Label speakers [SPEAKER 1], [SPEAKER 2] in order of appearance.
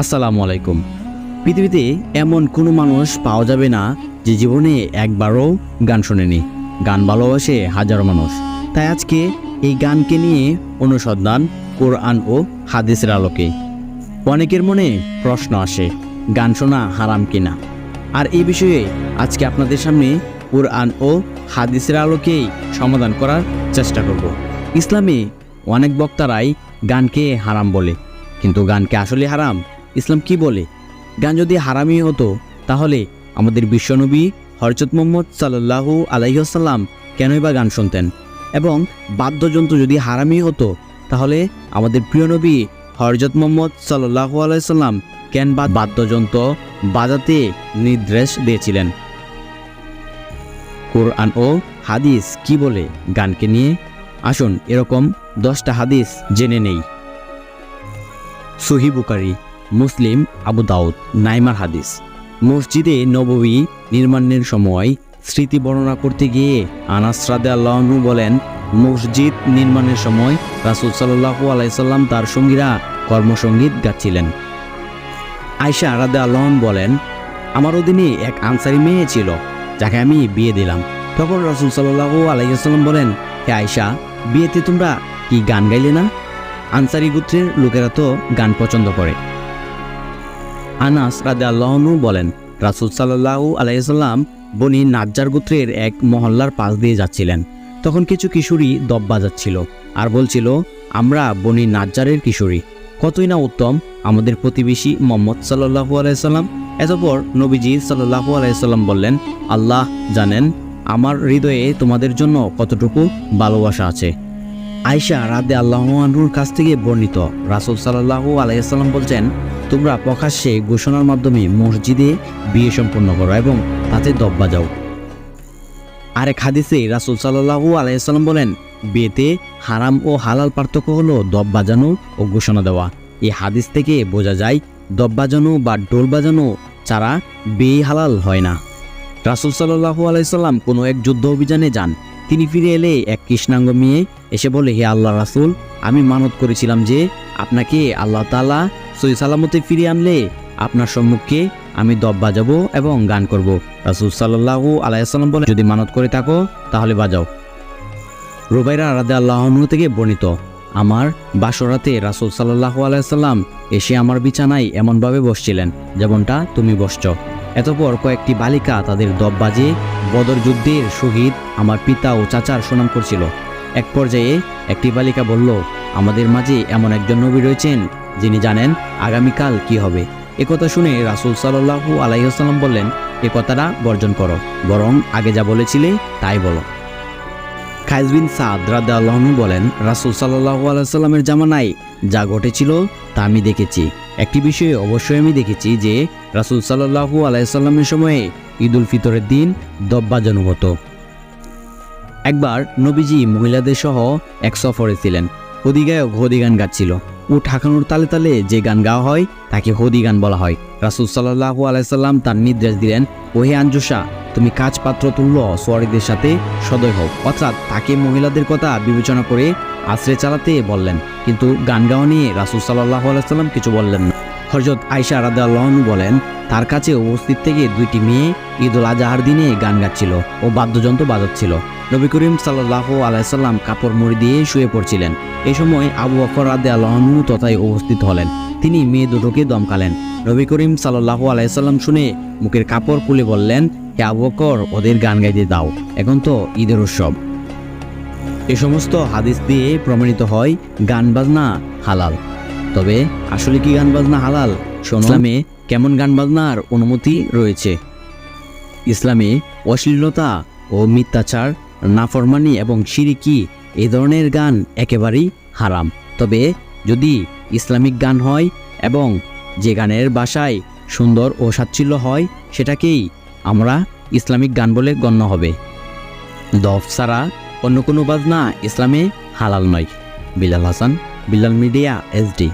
[SPEAKER 1] আসসালামু আলাইকুম। পৃথিবীতে এমন কোনো মানুষ পাওয়া যাবে না যে জীবনে একবারও গান শোনেনি। গান ভালোবাসে হাজারো মানুষ। তাই আজকে এই গানকে নিয়ে অনুসন্ধান, কোরআন ও হাদিসের আলোকে। অনেকের মনে প্রশ্ন আসে, গান শোনা হারাম কিনা? আর এই বিষয়ে আজকে আপনাদের সামনে কোরআন ও হাদিসের আলোকেই সমাধান করার চেষ্টা করব। ইসলামে অনেক বক্তারাই গানকে হারাম বলে, কিন্তু গানকে আসলে হারাম ইসলাম কি বলে? গান যদি হারামি হতো, তাহলে আমাদের বিশ্বনবী হরজত মোহাম্মদ সাল্লাহু আলাইসাল্লাম কেনই বা গান শুনতেন? এবং বাদ্যযন্ত্র যদি হারামি হতো, তাহলে আমাদের প্রিয় নবী হরজত মোহাম্মদ সাল্লাহু আলাইসাল্লাম কেন বা বাদ্যযন্ত্র বাজাতে নির্দেশ দিয়েছিলেন? কোরআন ও হাদিস কি বলে? গানকে নিয়ে আসুন এরকম দশটা হাদিস জেনে নেই। সহি মুসলিম, আবু দাউদ, নাইমার হাদিস। মসজিদে নববী নির্মাণের সময় স্মৃতি বর্ণনা করতে গিয়ে আনাস রাদে আল্লাহনু বলেন, মসজিদ নির্মাণের সময় রাসুল সাল্লাহু আলাইসাল্লাম তার সঙ্গীরা কর্মসঙ্গীত গাচ্ছিলেন। আয়সা রাদে আল্লাহন বলেন, আমার অধীনে এক আনসারি মেয়ে ছিল, যাকে আমি বিয়ে দিলাম। তখন রাসুল সাল্লাহু আলাইসাল্লাম বলেন, হে আয়সা বিয়েতে তোমরা কি গান গাইলে না? আনসারি গোত্রের লোকেরা তো গান পছন্দ করে। আনাস রাদে আল্লাহনু বলেন, রাসুল সাল্লাহু আলাইসাল্লাম বনি নাজ্জার গোত্রের এক মহল্লার পাশ দিয়ে যাচ্ছিলেন। তখন কিছু কিশোরী দব বাজাচ্ছিল আর বলছিল, আমরা বনি নাজ্জারের কিশোরী। কতই না উত্তম, আমাদের প্রতিবেশী মোহাম্মদ সাল্লাহু আলাইসাল্লাম এতপর নবীজি সাল্লাহু আলাইসাল্লাম বললেন, আল্লাহ জানেন, আমার হৃদয়ে তোমাদের জন্য কতটুকু ভালোবাসা আছে। আয়সা রাদে আল্লাহনুর কাছ থেকে বর্ণিত, রাসুল সাল্লাহু আলাইসাল্লাম বলছেন তোমরা প্রকাশ্যে ঘোষণার মাধ্যমে মসজিদে বিয়ে সম্পন্ন করো এবং তাতে দব বাজাও। আরেক হাদিসে রাসুল সাল্লাহু আলাইসাল্লাম বলেন, বিয়েতে হারাম ও হালাল পার্থক্য হলো দব বাজানো ও ঘোষণা দেওয়া। এই হাদিস থেকে বোঝা যায়, দব বাজানো বা ডোল বাজানো ছাড়া বিয়ে হালাল হয় না। রাসুল সাল্লাহু আলাইসাল্লাম কোনো এক যুদ্ধ অভিযানে যান। তিনি ফিরে এলে এক কৃষ্ণাঙ্গ মেয়ে এসে বলে, হে আল্লাহ রাসুল, আমি মানত করেছিলাম যে আপনাকে আল্লাহ তালা সই সালামতে ফিরিয়ে আনলে আপনার সম্মুখে আমি দব বাজাবো এবং গান করব। রাসুল সাল্লাহু আলাইসাল্লাম বলে যদি মানত করে থাকো, তাহলে বাজাও। রুবাইরা রাদে আল্লাহনু থেকে বর্ণিত, আমার বাসরাতে রাসুল সাল্লাহু আলাইসাল্লাম এসে আমার বিছানায় এমনভাবে বসছিলেন, যেমনটা তুমি বসছ। এতপর কয়েকটি বালিকা তাদের দব বাজে বদর যুদ্ধের শহীদ আমার পিতা ও চাচার সুনাম করছিল। এক পর্যায়ে একটি বালিকা বলল, আমাদের মাঝে এমন একজন নবী রয়েছেন যিনি জানেন আগামীকাল কি হবে। একথা শুনে রাসুল সাল্লাহু আলাইসাল্লাম বললেন, এ কথাটা বর্জন করো, বরং আগে যা বলেছিলে তাই বলো। খাইজ বিন সাদ রাদা আল্লাহনু বলেন, রাসুল সাল্লাহু আলাইসাল্লামের জামানায় যা ঘটেছিল তা আমি দেখেছি। একটি বিষয়ে অবশ্যই আমি দেখেছি যে রাসুল সাল্লাহু আলাইসাল্লামের সময়ে ঈদ উল ফিতরের দিন দব বাজানো হতো একবার নবীজি মহিলাদের সহ এক সফরে ছিলেন। হদি গায়ক হদি গান গাচ্ছিল। ও ঠাকানোর তালে তালে যে গান গাওয়া হয়, তাকে হদি গান বলা হয়। রাসুল সাল্লাহু আলাইসাল্লাম তার নির্দেশ দিলেন, ওহে আঞ্জুসা তুমি কাজ পাত্র তুল্য সোয়ারিদের সাথে সদয় হোক অর্থাৎ তাকে মহিলাদের কথা বিবেচনা করে আশ্রয় চালাতে বললেন। কিন্তু গান গাওয়া নিয়ে রাসুল সাল্লাহ আলাইসাল্লাম কিছু বললেন না। হরজত আয়সা রাদাল্লাহনু বলেন, তার কাছে উপস্থিত থেকে দুইটি মেয়ে ঈদ উল আজহার দিনে গান গাচ্ছিল ও বাদ্যযন্ত্র বাজাচ্ছিল। নবী করিম সাল্লাহ আলাইসাল্লাম কাপড় মুড়ি দিয়ে শুয়ে পড়ছিলেন। এই সময় আবু বকর রাদে আল্লাহনু তথায় উপস্থিত হলেন। তিনি মেয়ে দুটোকে দমকালেন। নবী করিম সাল্লাহ আলাইসাল্লাম শুনে মুখের কাপড় খুলে বললেন, হে আবু বকর, ওদের গান গাইতে দাও। এখন তো ঈদের উৎসব। এ সমস্ত হাদিস দিয়ে প্রমাণিত হয়, গান বাজনা হালাল। তবে আসলে কি গান বাজনা হালাল? ইসলামে কেমন গান বাজনার অনুমতি রয়েছে? ইসলামে অশ্লীলতা ও মিথ্যাচার নাফরমানি এবং সিরিকি এই ধরনের গান একেবারেই হারাম। তবে যদি ইসলামিক গান হয় এবং যে গানের বাসায় সুন্দর ও সাচ্ছিল্য হয়, সেটাকেই আমরা ইসলামিক গান বলে গণ্য হবে। দফ ছাড়া অন্য কোনো বাজনা ইসলামে হালাল নয়। Bilal Hasan Bilal media SD